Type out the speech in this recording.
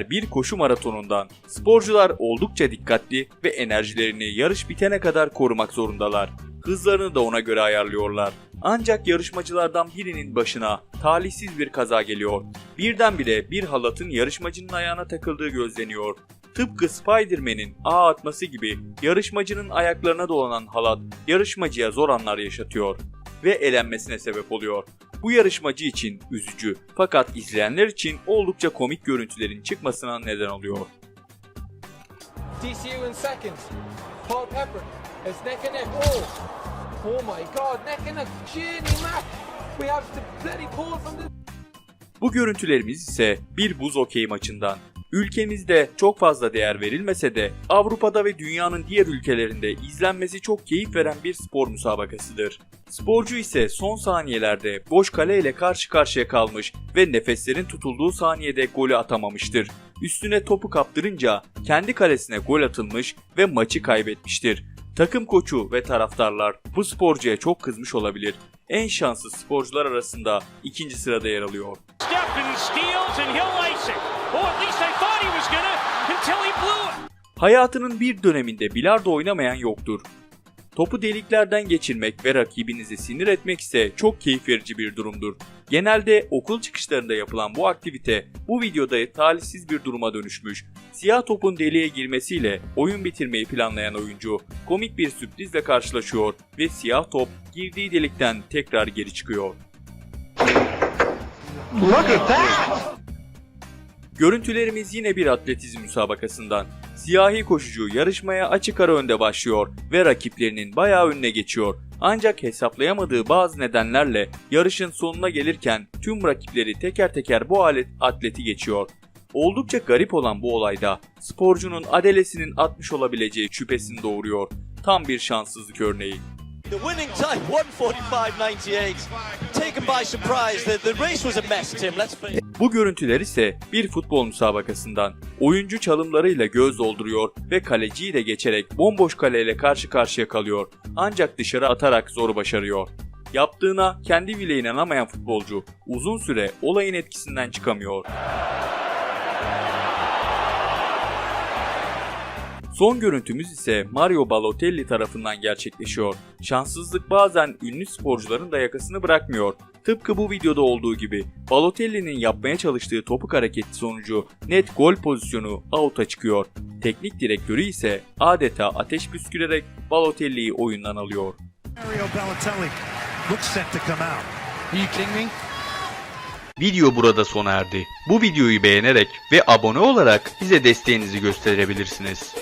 bir koşu maratonundan. Sporcular oldukça dikkatli ve enerjilerini yarış bitene kadar korumak zorundalar. Hızlarını da ona göre ayarlıyorlar. Ancak yarışmacılardan birinin başına talihsiz bir kaza geliyor. Birdenbire bir halatın yarışmacının ayağına takıldığı gözleniyor. Tıpkı Spider-Man'in ağ atması gibi yarışmacının ayaklarına dolanan halat yarışmacıya zor anlar yaşatıyor ve elenmesine sebep oluyor. Bu yarışmacı için üzücü fakat izleyenler için oldukça komik görüntülerin çıkmasına neden oluyor. DCU in second. Paul Pepper. It's neck and neck. Oh! Oh my god, neck and neck. Ginny Mac! We have the bloody pole from the... Bu görüntülerimiz ise bir buz okey maçından. Ülkemizde çok fazla değer verilmese de Avrupa'da ve dünyanın diğer ülkelerinde izlenmesi çok keyif veren bir spor müsabakasıdır. Sporcu ise son saniyelerde boş kale ile karşı karşıya kalmış ve nefeslerin tutulduğu saniyede golü atamamıştır. Üstüne topu kaptırınca kendi kalesine gol atılmış ve maçı kaybetmiştir. Takım koçu ve taraftarlar bu sporcuya çok kızmış olabilir. En şanssız sporcular arasında ikinci sırada yer alıyor. Hayatının bir döneminde bilardo oynamayan yoktur. Topu deliklerden geçirmek ve rakibinizi sinir etmek ise çok keyif verici bir durumdur. Genelde okul çıkışlarında yapılan bu aktivite bu videoda talihsiz bir duruma dönüşmüş. Siyah topun deliğe girmesiyle oyun bitirmeyi planlayan oyuncu komik bir sürprizle karşılaşıyor ve siyah top girdiği delikten tekrar geri çıkıyor. Görüntülerimiz yine bir atletizm müsabakasından. Siyahi koşucu yarışmaya açık ara önde başlıyor ve rakiplerinin bayağı önüne geçiyor. Ancak hesaplayamadığı bazı nedenlerle yarışın sonuna gelirken tüm rakipleri teker teker bu alet atleti geçiyor. Oldukça garip olan bu olayda sporcunun adelesinin atmış olabileceği şüphesini doğuruyor. Tam bir şanssızlık örneği. The winning time, 145.98. Taken by surprise. The, the race was a mess, Tim. Let's face Bu görüntüler ise bir futbol müsabakasından. Oyuncu çalımlarıyla göz dolduruyor ve kaleciyi de geçerek bomboş kaleyle karşı karşıya kalıyor. Ancak dışarı atarak zoru başarıyor. Yaptığına kendi bile inanamayan futbolcu uzun süre olayın etkisinden çıkamıyor. Son görüntümüz ise Mario Balotelli tarafından gerçekleşiyor. Şanssızlık bazen ünlü sporcuların da yakasını bırakmıyor. Tıpkı bu videoda olduğu gibi Balotelli'nin yapmaya çalıştığı topuk hareketi sonucu net gol pozisyonu out'a çıkıyor. Teknik direktörü ise adeta ateş püskürerek Balotelli'yi oyundan alıyor. Mario Balotelli looks set to come out. Are you kidding me? Video burada sona erdi. Bu videoyu beğenerek ve abone olarak bize desteğinizi gösterebilirsiniz.